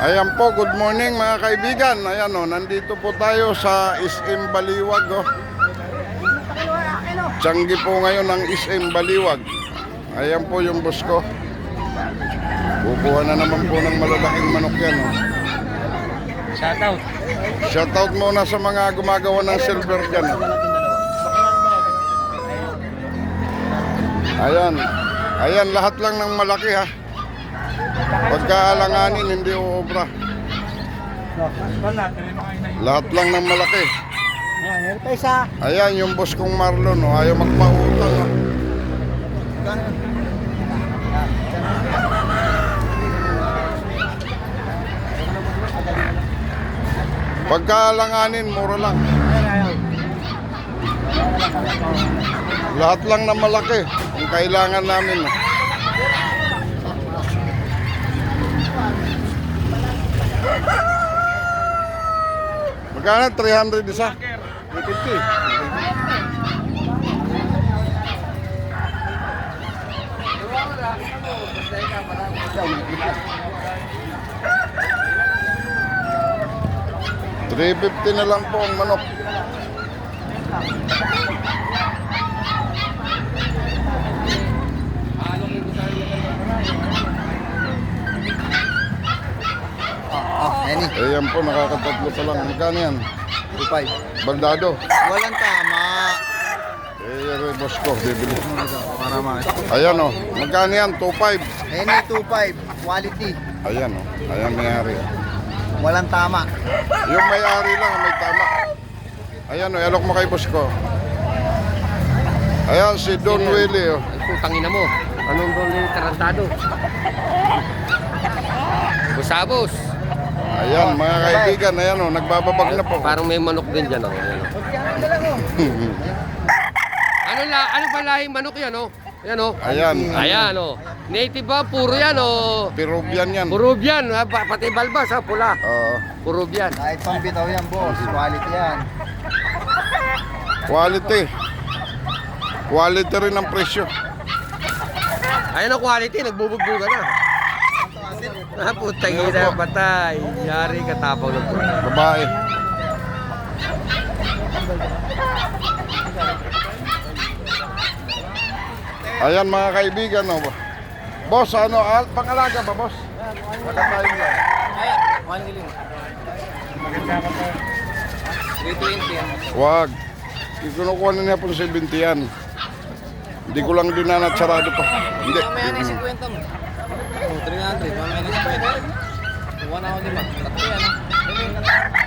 Ayan po, good morning mga kaibigan. Ayan o, nandito po tayo sa SM Baliwag o. Tiyanggi po ngayon ng SM Baliwag. Ayan po yung boss ko. Kukuha na naman po ng malalaking manok yan o. Shoutout. Shoutout muna sa mga gumagawa ng silver dyan. o. Ayan. Ayan, lahat lang ng malaki ha. Pagkaalanganin, hindi uobra. Lahat lang ng malaki. Ayan, isa. Ayan, yung boss kong Marlon, oh, ayaw magpautang. Oh. Pagkaalanganin, mura lang. Lahat lang na malaki. Ang kailangan namin. oh. Magkano? 300 isa? 350. Three fifty na lang po ang manok. Oh, any. Ayan po, nakakatatlo pa lang. Magkano yan? 2.5. Baldado. Walang tama. Eh, yung boss ko, bibili. Para ma. Ayan o, magkano yan? 2.5. Any 2.5. Quality. Ayan o, ayan may-ari. Walang tama. Yung may-ari lang, may tama. Ayan o, alok mo kay boss ko. Ayan, si Don Willie o. Ay, putang ina mo. Anong doon yung tarantado? Busabos. Ayan, mga kaibigan, ayan o, nagbababag na po. Parang may manok din dyan. Oh. Ayan, oh. ano, la, ano ba lahing manok yan? Oh? Ayan, oh. Ayan, Ayan, oh. Native ba? Puro yan, oh. Peruvian yan. Peruvian. ha? Pa- Pati balbas, ha? Pula. Oo. Peruvian. Kahit pang bitaw yan, boss. Quality yan. quality. Quality rin ang presyo. Ayan ang quality. Nagbubugbuga na. Ah, putang ina, patay. Yari ka tapang ng Babae. Ayan mga kaibigan, no. Boss, ano, al pangalaga ba, boss? Nakatayin lang. Wag. Ikinukuha na niya po 70 yan. Hindi ko lang dinanat sarado pa. Hindi. Mamaya na yung 50 mo. Oh, 300. Mamaya na yung 50. Kuha na ako lima. Tatlo yan. ah.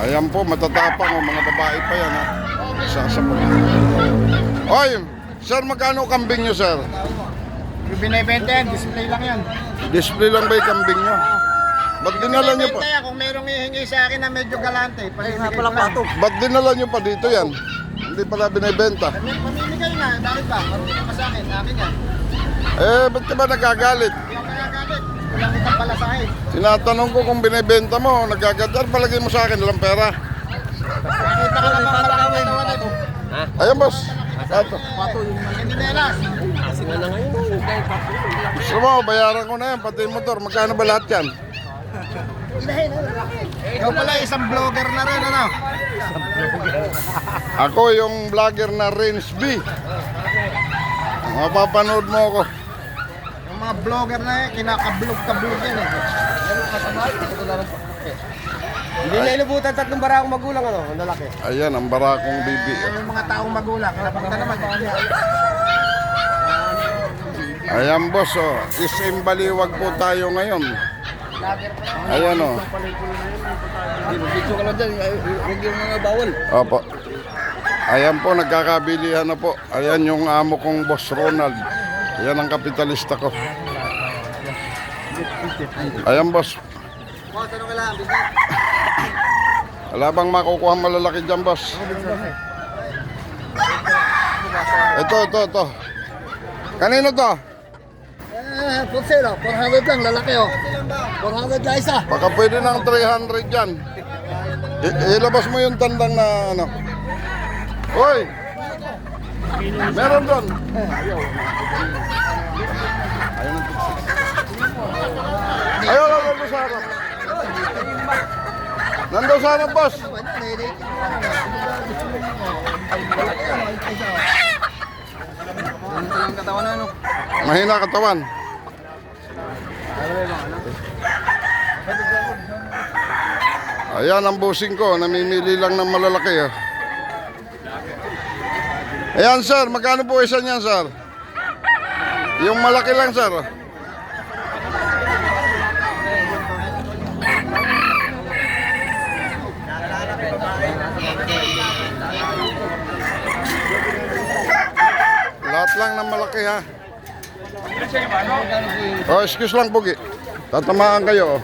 Ayan po, matatapang o mga babae pa yan ha. Isa sa po. Oy, sir, magkano kambing nyo, sir? Yung binibenta yan, display lang yan. Display lang ba yung kambing nyo? Ba't dinala nyo pa? Binibenta yan kung merong hihingi sa akin na medyo galante. Ay, nga pala pato. Ba't dinala nyo pa dito yan? Hindi pala binibenta. Pamimigay na. Bakit ba? Pamimigay pa sa akin. Akin yan. Eh, ba't ka ba nagagalit? Hindi ako nagagalit. Walang itang pala sa akin. Tinatanong ko kung binibenta mo, nagagalit. Palagay mo sa akin, walang pera. Nakita ka naman ito. Ha? Ayan, boss. Ato. Hindi nelas. Kasi nga na ngayon. Gusto mo, bayaran ko na yan, pati yung motor. Magkano ba lahat yan? Ikaw pala isang vlogger na rin, ano? Ako yung vlogger na Rains B. Mapapanood mo ako. Yung mga vlogger na yan, kinakablog-kablog yan eh. Hindi na inubutan tatlong barakong magulang, ano? Ang lalaki. Ayan, ang barakong bibi. Yung mga taong magulang, kapagka naman. Ayan, boss, oh. Isim baliwag po tayo ngayon. Ayan, oh. Video ka lang dyan. Huwag yung mga bawal. Opo. Ayan po, nagkakabilihan na po. Ayan yung amo kong boss Ronald. Ayan ang kapitalista ko. Ayan, boss. Boss, ano ka lang? Wala bang makukuha malalaki dyan, boss? Ito, ito, ito. Kanino to? Eh, oh. 400 lang, lalaki oh. 400 na isa. Baka pwede ng 300 yan. I- ilabas mo yung tandang na ano. Hoy! Meron doon. Ayaw. Ayaw lang sa harap. Nandun sa harap, boss. Mahina katawan. Ayan ang busing ko, namimili lang ng malalaki. Oh. Ayan sir, magkano po isa niyan sir? Yung malaki lang sir. oh. Lahat lang ng malaki ha. Oh, excuse lang Pugi. Tatamaan kayo. oh.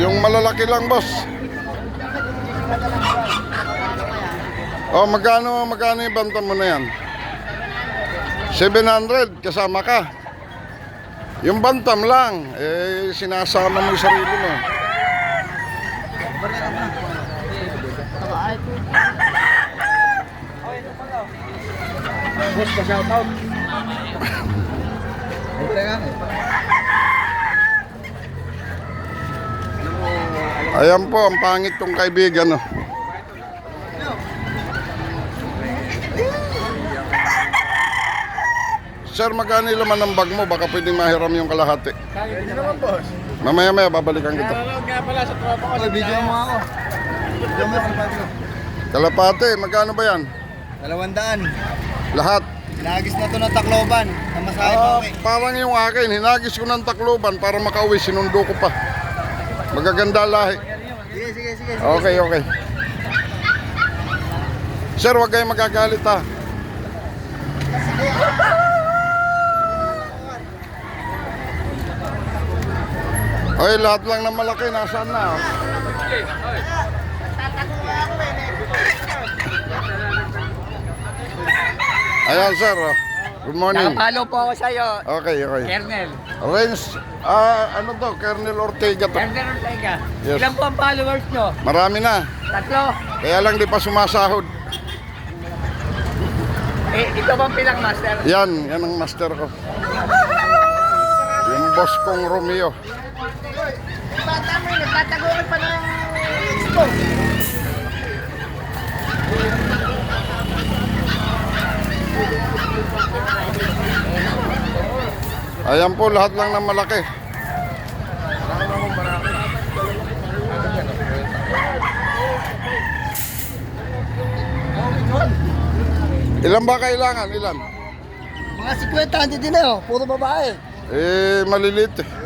Yung malalaki lang, boss. Oh, magkano, magkano yung bantam mo na yan? 700, kasama ka. Yung bantam lang, eh, sinasama mo yung sarili mo. Boss, pa-shout out. Ito nga. Ayan po, ang pangit tong kaibigan. Oh. Sir, magkano yung laman ng bag mo? Baka pwedeng mahiram yung kalahati. Hindi naman boss. Mamaya-maya, babalikan kita. nga pala sa tropa ko. Oy, video mo ako. Video mo ako. Kalapate, magkano ba yan? Dalawang daan. Lahat. Nagis na to ng Tacloban. Na masahe pa Ah, uwi. parang yung akin, hinagis ko ng takloban para makauwi, sinundo ko pa. Magaganda lahi. Sige, sige, sige. Okay, okay. Sir, huwag kayong magagalit ha. Oy, lahat lang ng malaki, nasaan na? Ayan, sir. Good morning. Nakapalo po ako sa'yo, Okay, okay. Kernel. Renz, ah, ano to? Colonel Ortega to. Kernel Ortega. Yes. Ilan po ang followers nyo? Marami na. Tatlo. Kaya lang di pa sumasahod. Eh, ito bang pinakmaster? Yan, yan ang master ko. Yung boss kong Romeo. Bata mo yun, nagtataguan pa ng... Ayan po, lahat lang ng malaki. Ilan ba kailangan? Ilan? Mga 50, hindi din eh oh. Puro babae. Eh, maliliit eh.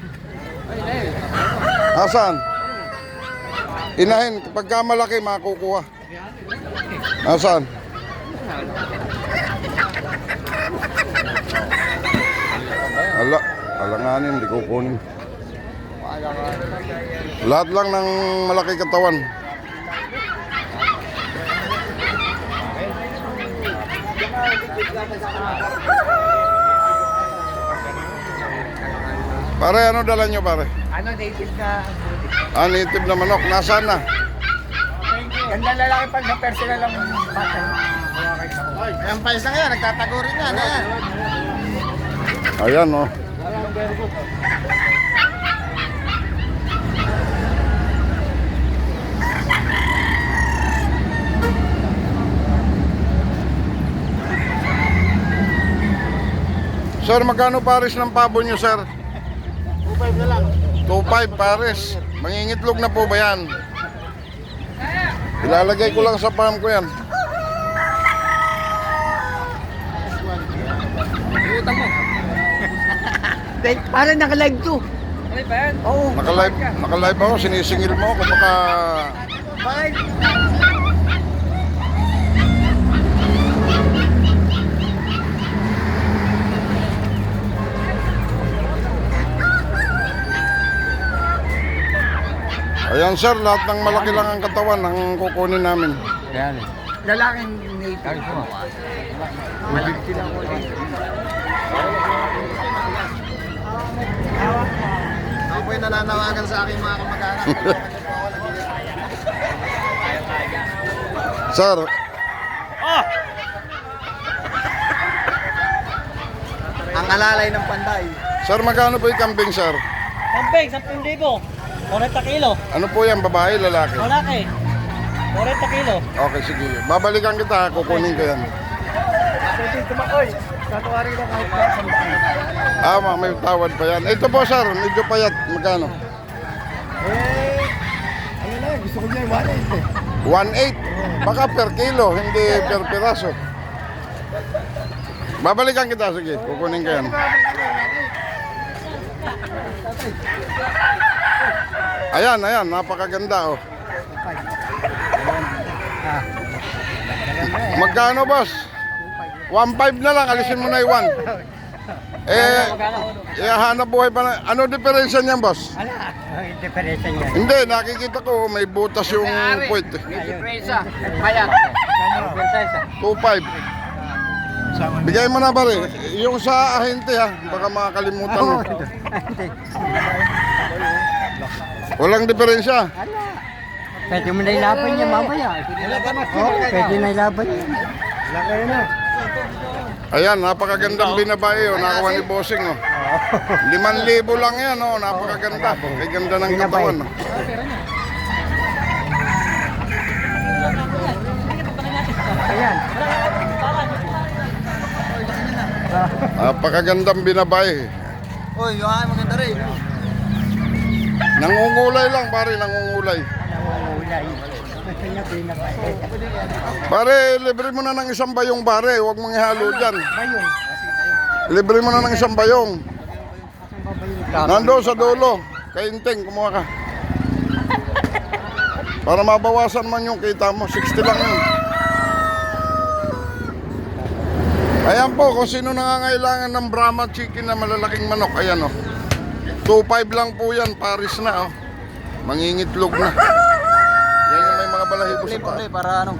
Asan? Inahin, pagka malaki, makukuha. Asan? Ala, alanganin, hindi kukunin. Lahat lang ng malaki katawan. Pare, ano dala nyo pare? Ano, native na... Ah, native na manok. Nasaan na? Ganda lalaki pag sa personal lang bata. Ayan pa isa nga, nagtatago rin yan. Ayan. Ayan, oh. Sir, magkano pares ng pabo nyo, sir? 2.5 na lang. 2.5 pares. Mangingitlog na po ba yan? Ilalagay ko lang sa farm ko yan. Utang mo. Parang naka-live to. Ano ba yan? Oo. Naka-live, naka-live ako, sinisingil mo ako baka... Bakit? Ayan sir, lahat ng malaki lang ang katawan ang kukunin namin. Yan. Lalaking native. Ako po yung nananawagan sa aking mga kamag-anak. Sir, Ang alalay ng panday. sir magkano po yung kambing sir? Kampeng, 10,000. 40 kilo. Ano po yan, babae, lalaki? Malaki. 40 kilo. Okay, sige. Babalikan kita, kukunin ko yan. Pwede tumakoy. Tatawarin ko kahit pa sa Ah, ma- may tawad pa yan. Ito po sir, medyo payat. Magkano? Eh, ayun na, gusto ko niya yung 1.8 eh. 1.8. Baka per kilo, hindi per piraso. Babalikan kita, sige. Kukunin ko yan. Ayan, ayan. Napakaganda, oh. Magkano, boss? 1.5 na lang. Alisin mo na yung 1. Eh, eh, hanap buhay pa na. Ano diferensya niyan, boss? Ala, ang diferensya niya. Hindi, nakikita ko may butas yung puwet. eh. Diferensya. Kaya. Diferensya. 2.5. Bigay mo na pare. Yung sa ahente ha, baka makakalimutan mo. Walang diferensya. Pwede mo na ilaban niya mamaya. Oh, pwede na ilaban niya. Ayan, napakagandang binabae oh, nakuha ni Bossing oh. 5,000 lang yan oh, napakaganda. May ganda ng katawan. Oh. Ayan. Napakagandang binabae. Uy, yung maganda rin. Nangungulay lang pare, nangungulay. Nangungulay. Pare, libre mo na ng isang bayong pare, huwag mong ihalo dyan. Bayong. Libre mo na ng isang bayong. Nando sa dulo. Kainting, kumuha ka. Para mabawasan man yung kita mo. 60 lang yun. Ayan po, kung sino nangangailangan ng Brahma chicken na malalaking manok, ayan o. 2.5 lang po yan, Paris na o. Mangingitlog na. Yan yung may mga balahibo sa paa. para ano.